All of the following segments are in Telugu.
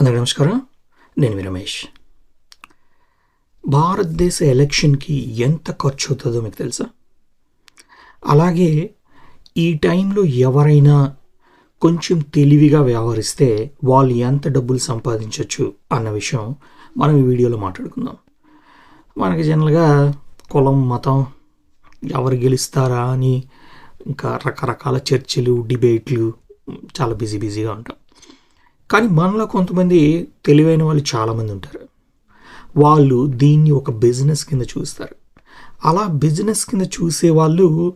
అందరికీ నమస్కారం. నేను మీ రమేష్. భారతదేశ ఎలక్షన్కి ఎంత ఖర్చు అవుతుందో మీకు తెలుసా? అలాగే ఈ టైంలో ఎవరైనా కొంచెం తెలివిగా వ్యవహరిస్తే వాళ్ళు ఎంత డబ్బులు సంపాదించవచ్చు అన్న విషయం మనం ఈ వీడియోలో మాట్లాడుకుందాం. మనకి జనరల్గా కులం మతం ఎవరు గెలుస్తారా అని ఇంకా రకరకాల చర్చలు డిబేట్లు చాలా బిజీ బిజీగా ఉంటాం. కానీ మనలో కొంతమంది తెలివైన వాళ్ళు చాలామంది ఉంటారు. వాళ్ళు దీన్ని ఒక బిజినెస్ కింద చూస్తారు. అలా బిజినెస్ కింద చూసే వాళ్ళు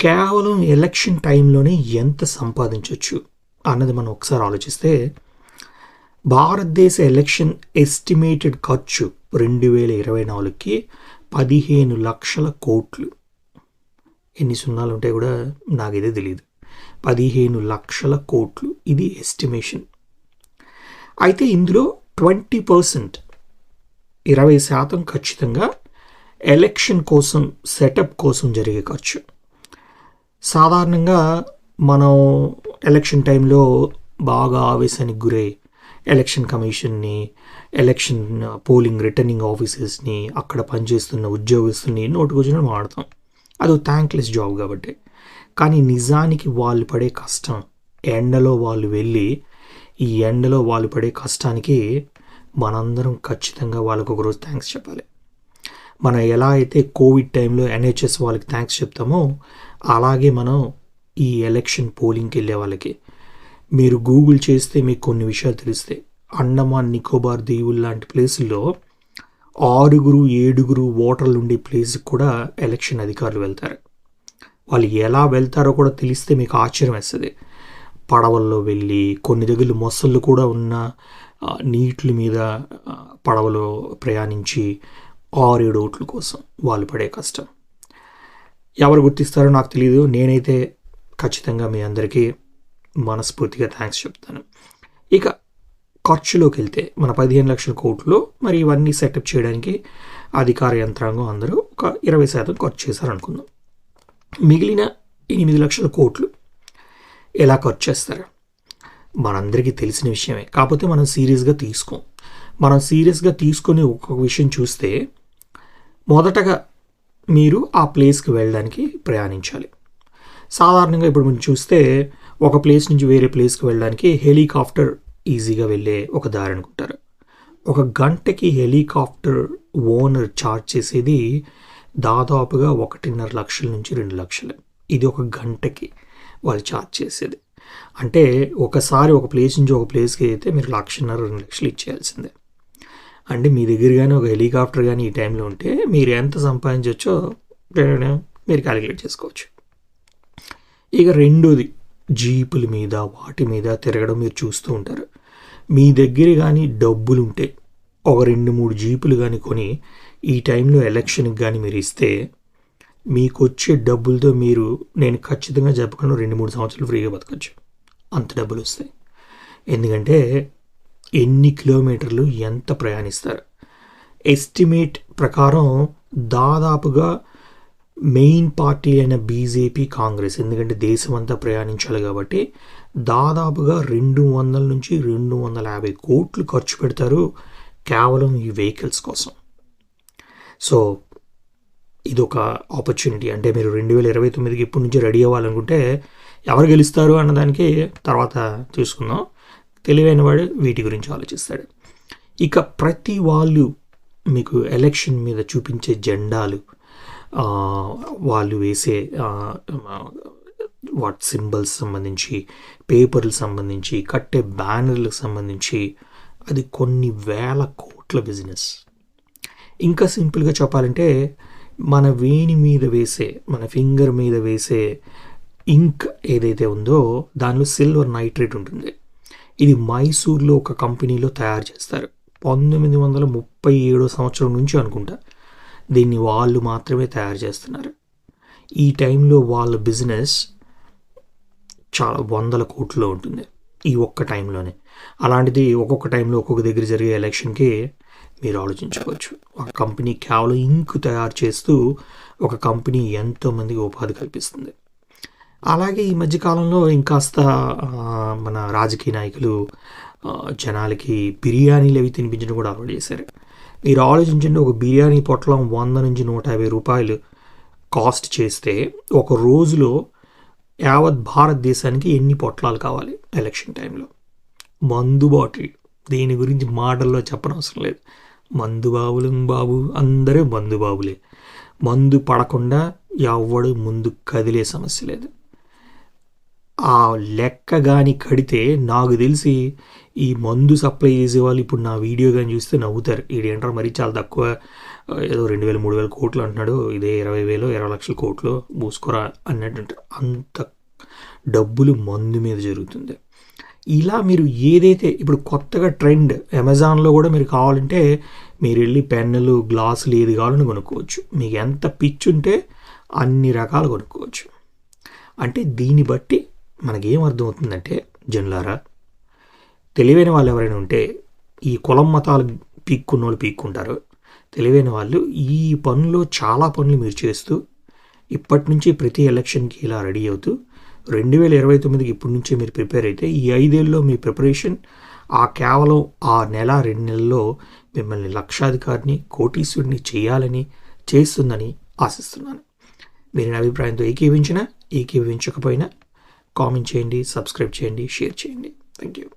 కేవలం ఎలక్షన్ టైంలోనే ఎంత సంపాదించవచ్చు అన్నది మనం ఒకసారి ఆలోచిస్తే భారతదేశ ఎలక్షన్ ఎస్టిమేటెడ్ ఖర్చు రెండు వేల ఇరవై నాలుగుకి పదిహేను లక్షల కోట్లు. ఎన్ని సున్నాలు ఉంటాయి కూడా నాకు ఇదే తెలియదు పదిహేను లక్షల కోట్లు. ఇది ఎస్టిమేషన్ అయితే ఇందులో ట్వంటీ పర్సెంట్ ఇరవై శాతం ఖచ్చితంగా ఎలక్షన్ కోసం సెటప్ కోసం జరిగే ఖర్చు. సాధారణంగా మనం ఎలక్షన్ టైంలో బాగా ఆవేశానికి గురై ఎలక్షన్ కమిషన్ని ఎలక్షన్ పోలింగ్ రిటర్నింగ్ ఆఫీసర్స్ని అక్కడ పనిచేస్తున్న ఉద్యోగస్తుల్ని నోటుకొచ్చిన వాడతాం. అది థ్యాంక్లెస్ జాబ్ కాబట్టి. కానీ నిజానికి వాళ్ళు పడే కష్టం. ఎండలో వాళ్ళు వెళ్ళి ఈ ఎండలో వాళ్ళు పడే కష్టానికి మనందరం ఖచ్చితంగా వాళ్ళకు ఒకరోజు థ్యాంక్స్ చెప్పాలి. మనం ఎలా అయితే కోవిడ్ టైంలో ఎన్హెచ్ఎస్ వాళ్ళకి థ్యాంక్స్ చెప్తామో అలాగే మనం ఈ ఎలక్షన్ పోలింగ్కి వెళ్ళే వాళ్ళకి. మీరు గూగుల్ చేస్తే మీకు కొన్ని విషయాలు తెలుస్తాయి. అండమాన్ నికోబార్ దీవులు లాంటి ప్లేసుల్లో ఆరుగురు ఏడుగురు ఓటర్లు ఉండే ప్లేస్కి కూడా ఎలక్షన్ అధికారులు వెళ్తారు. వాళ్ళు ఎలా వెళ్తారో కూడా తెలిస్తే మీకు ఆశ్చర్యం వేస్తుంది. పడవల్లో వెళ్ళి కొన్ని దగ్గర మొసళ్ళు కూడా ఉన్న ఆ, నీటి మీద పడవలో ప్రయాణించి ఆరేడు ఓట్ల కోసం వాళ్ళు పడే కష్టం. ఎవరు గుర్తిస్తారో నాకు తెలియదు నేనైతే ఖచ్చితంగా మీ అందరికీ మనస్ఫూర్తిగా థ్యాంక్స్ చెప్తాను. ఇక ఖర్చులోకి వెళ్తే మన పదిహేను లక్షల కోట్లు మరి ఇవన్నీ సెటప్ చేయడానికి అధికార యంత్రాంగం అందరూ ఒక ఇరవై శాతం ఖర్చు చేశారనుకుందాం. మిగిలిన ఎనిమిది లక్షల కోట్లు ఎలా ఖర్చు చేస్తారు? మనందరికీ తెలిసిన విషయమే. కాకపోతే మనం సీరియస్గా తీసుకోం. మనం సీరియస్గా తీసుకొని ఒక్కొక్క విషయం చూస్తే మొదటగా మీరు ఆ ప్లేస్కి వెళ్ళడానికి ప్రయాణించాలి. సాధారణంగా ఇప్పుడు మనం చూస్తే ఒక ప్లేస్ నుంచి వేరే ప్లేస్కి వెళ్ళడానికి హెలికాప్టర్ ఈజీగా వెళ్ళే ఒక దారి అనుకుంటారు. ఒక గంటకి హెలికాప్టర్ ఓనర్ చార్జ్ చేసేది దాదాపుగా ఒకటిన్నర లక్షల నుంచి రెండు లక్షలు. ఇది ఒక గంటకి వాళ్ళు చార్జ్ చేసేది. అంటే ఒకసారి ఒక ప్లేస్ నుంచి ఒక ప్లేస్కి అయితే మీరు లక్షన్నర రెండు లక్షలు ఇచ్చేయాల్సిందే. అంటే మీ దగ్గర కానీ ఒక హెలికాప్టర్ కానీ ఈ టైంలో ఉంటే మీరు ఎంత సంపాదించవచ్చో మీరు క్యాలిక్యులేట్ చేసుకోవచ్చు. ఇక రెండోది జీపుల మీద వాటి మీద తిరగడం మీరు చూస్తూ ఉంటారు. మీ దగ్గర కానీ డబ్బులు ఉంటే ఒక రెండు మూడు జీపులు కానీ కొని ఈ టైంలో ఎలక్షన్కి కానీ మీరు ఇస్తే మీకు వచ్చే డబ్బులతో మీరు నేను ఖచ్చితంగా చెప్పకుండా రెండు మూడు సంవత్సరాలు ఫ్రీగా బతకచ్చు. అంత డబ్బులు వస్తాయి. ఎందుకంటే ఎన్ని కిలోమీటర్లు ఎంత ప్రయాణిస్తారు. ఎస్టిమేట్ ప్రకారం దాదాపుగా మెయిన్ పార్టీ అయిన బీజేపీ కాంగ్రెస్ ఎందుకంటే దేశం అంతా ప్రయాణించాలి కాబట్టి దాదాపుగా రెండు వందల నుంచి రెండు వందల యాభై కోట్లు ఖర్చు పెడతారు కేవలం ఈ వెహికల్స్ కోసం. సో ఇది ఒక ఆపర్చునిటీ అంటే మీరు రెండు వేల ఇరవై తొమ్మిదికి ఇప్పటి నుంచి రెడీ అవ్వాలనుకుంటే ఎవరు గెలుస్తారు అన్నదానికి తర్వాత చూసుకుందాం. తెలివైన వాడు వీటి గురించి ఆలోచిస్తాడు. ఇక ప్రతి వాళ్ళు మీకు ఎలక్షన్ మీద చూపించే జెండాలు వాళ్ళు వేసే వాట్ సింబల్స్ సంబంధించి పేపర్లకు సంబంధించి కట్టే బ్యానర్లకు సంబంధించి అది కొన్ని వేల కోట్ల బిజినెస్ ఇంకా సింపుల్గా చెప్పాలంటే మన వేణి మీద వేసే మన ఫింగర్ మీద వేసే ఇంక్ ఏదైతే ఉందో దానిలో సిల్వర్ నైట్రేట్ ఉంటుంది. ఇది మైసూర్లో ఒక కంపెనీలో తయారు చేస్తారు. పంతొమ్మిది వందల ముప్పై ఏడో సంవత్సరం నుంచి అనుకుంటా. దీన్ని వాళ్ళు మాత్రమే తయారు చేస్తున్నారు. ఈ టైంలో వాళ్ళ బిజినెస్ చాలా వందల కోట్లలో ఉంటుంది ఈ ఒక్క టైంలోనే. అలాంటిది ఒక్కొక్క టైంలో ఒక్కొక్క దగ్గర జరిగే ఎలక్షన్కి మీరు ఆలోచించుకోవచ్చు. ఒక కంపెనీ కేవలం ఇంకు తయారు చేస్తూ ఒక కంపెనీ ఎంతోమందికి ఉపాధి కల్పిస్తుంది. అలాగే ఈ మధ్యకాలంలో ఇంకాస్త మన రాజకీయ నాయకులు జనాలకి బిర్యానీలు అవి తినిపించడం కూడా అలవాటు చేశారు. మీరు ఆలోచించండి ఒక బిర్యానీ పొట్లం వంద నుంచి నూట యాభై రూపాయలు కాస్ట్ చేస్తే ఒక రోజులో యావత్ భారతదేశానికి ఎన్ని పొట్లాలు కావాలి? ఎలక్షన్ టైంలో. మందు బాటిల్. దీని గురించి మాటల్లో చెప్పనవసరం లేదు. మందు బాబులు బాబు అందరూ మందు బాబులే మందు పడకుండా ఎవడు ముందు కదిలే సమస్య లేదు. ఆ లెక్క కానీ కడితే నాకు తెలిసి ఈ మందు సప్లై చేసే వాళ్ళు ఇప్పుడు నా వీడియో కానీ చూస్తే నవ్వుతారు. ఈడేంటారు మరి చాలా తక్కువ ఏదో రెండు వేలు మూడు వేల కోట్లు అంటున్నాడు. ఇదే ఇరవై వేలు ఇరవై లక్షల కోట్లు మూసుకోరా అన్నట్టు అంత డబ్బులు మందు మీద జరుగుతుంది. ఇలా మీరు ఏదైతే ఇప్పుడు కొత్తగా ట్రెండ్ అమెజాన్లో కూడా మీరు కావాలంటే మీరు వెళ్ళి పెన్నులు గ్లాసులు ఏది కావాలని కొనుక్కోవచ్చు. మీకు ఎంత పిచ్ ఉంటే అన్ని రకాలు కొనుక్కోవచ్చు. అంటే దీన్ని బట్టి మనకేం అర్థమవుతుందంటే జనులారా తెలివైన వాళ్ళు ఎవరైనా ఉంటే ఈ కులం మతాలు పీక్కున్న వాళ్ళు పీక్కుంటారు. తెలివైన వాళ్ళు ఈ పనులు చాలా పనులు మీరు చేస్తూ ఇప్పటి నుంచి ప్రతి ఎలక్షన్కి ఇలా రెడీ అవుతూ రెండు వేల ఇరవై తొమ్మిదికి ఇప్పటి నుంచే మీరు ప్రిపేర్ అయితే ఈ ఐదేళ్ళలో మీ ప్రిపరేషన్ ఆ కేవలం ఆ నెల రెండు నెలల్లో మిమ్మల్ని లక్షాధికారిని కోటీశ్వరుని చేయాలని చేస్తుందని ఆశిస్తున్నాను. మీరు నా అభిప్రాయంతో ఏకీవించినా ఏకీవించకపోయినా కామెంట్ చేయండి సబ్స్క్రైబ్ చేయండి షేర్ చేయండి. Thank you.